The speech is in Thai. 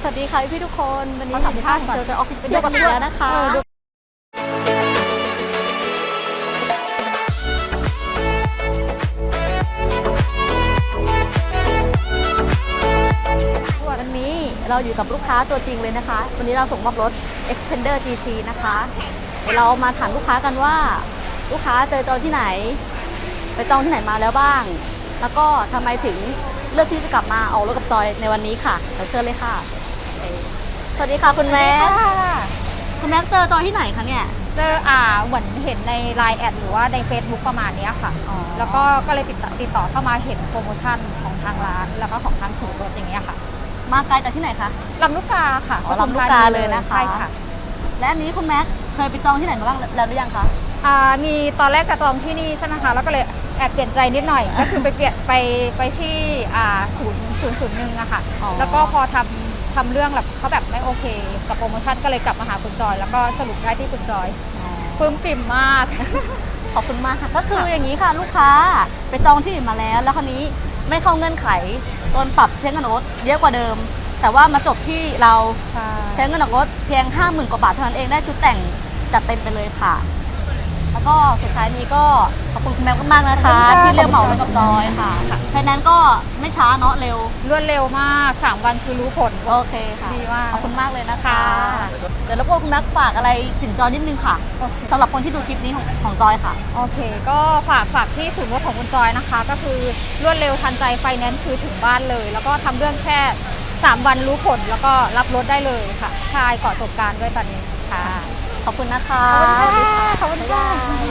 สวัสดีค่ะพี่ทุกคน วันนี้ขอสัมภาษณ์ก่อนเจอออฟฟิศไปดูกับเพื่อนแล้วนะคะเออดูวันนี้เราอยู่กับลูกค้าตัวจริงเลยนะคะ วันนี้เราส่งมอบรถ Extender GT นะคะเดี๋ยวเรามาถามลูกค้ากันว่า ลูกค้าเจอจองที่ไหน ไปจองที่ไหนมาแล้วบ้าง แล้วก็ทำไมถึง เลือกที่จะกลับมาออกรถกับจอยในวันนี้ค่ะเดี๋ยวเชิญเลยค่ะโอเคสวัสดีค่ะคุณแม่คุณแม่เจอจอยที่ไหนคะเนี่ย เจออ่าเหมือนเห็นใน Line แอดหรือว่าใน Facebook ประมาณเนี้ยค่ะอ๋อแล้วก็ก็เลยติดต่อติดต่อเข้ามาเห็นโปรโมชั่นของทางร้าน แล้วก็ของทางศูนย์รถอย่างเงี้ยค่ะ มาไกลจากที่ไหนคะลำลูกกาค่ะอ๋อปทุมลำลูกธกานีเลยนะคะใช่ค่ะ และอันนี้คุณแม็กเคยไปจองที่ไหนมาบ้างแล้วหรือยังคะ อ่ามีตอนแรกจะจองที่นี่ใช่ไหมคะแล้วก็เลยแอบเปลี่ยนใจนิดหน่อย ก็คือไปเปลี่ยนไปไปที่อ่าศูนย์ศูนย์ศูนย์หนึ่งอะค่ะ อ๋อ แล้วก็พอทำทำเรื่องแบบเขาแบบไม่โอเค กับโปรโมชั่นก็เลยกลับมาหาคุณจอย แล้วก็สรุปได้ที่คุณจอยปลื้มปิ่มมาก ขอบคุณมากค่ะก็คืออย่างนี้ค่ะลูกค้าไปจองที่อื่นมาแล้ว แล้วคราวนี้ไม่เข้าเงื่อนไขโดนปรับเช็คเงินออกรถเยอะกว่าเดิม แต่ว่ามาจบที่เราใช้เงินออกรถเพียง 5 0,000กว่าบาทเท่านั้นเองได้ชุดแต่งจัดเต็มไปเลยค่ะ แล้วก็สุดท้ายนี้ก็ขอบคุณคุณแม็กซ์มากๆนะคะขอบคุณค่ะที่เรียกเหมารถกับจอยค่ะไฟแนนซ์ก็ไม่ช้าเนาะเร็ว รวดเร็วมาก 3 วันคือรู้ผล โอเคค่ะดีมากขอบคุณมากเลยนะคะค่ะเดี๋ยวรบกวนคุณนักฝากอะไรถึงจอยนิดนึงค่ะโอเคสำหรับคนที่ดูคลิปนี้ของของจอยค่ะ โอเค ก็ฝากฝากที่ศูนย์รถของคุณจอยนะคะ ก็คือรวดเร็วทันใจไฟแนนซ์คือถึงบ้านเลย แล้วก็ทำเรื่องแค่ 3 วันรู้ผลแล้วก็รับรถได้เลยค่ะใช่ก่อจบการด้วยตอนนี้ค่ะ ขอบคุณนะคะ ขอบคุณค่ะบ๊ายบาย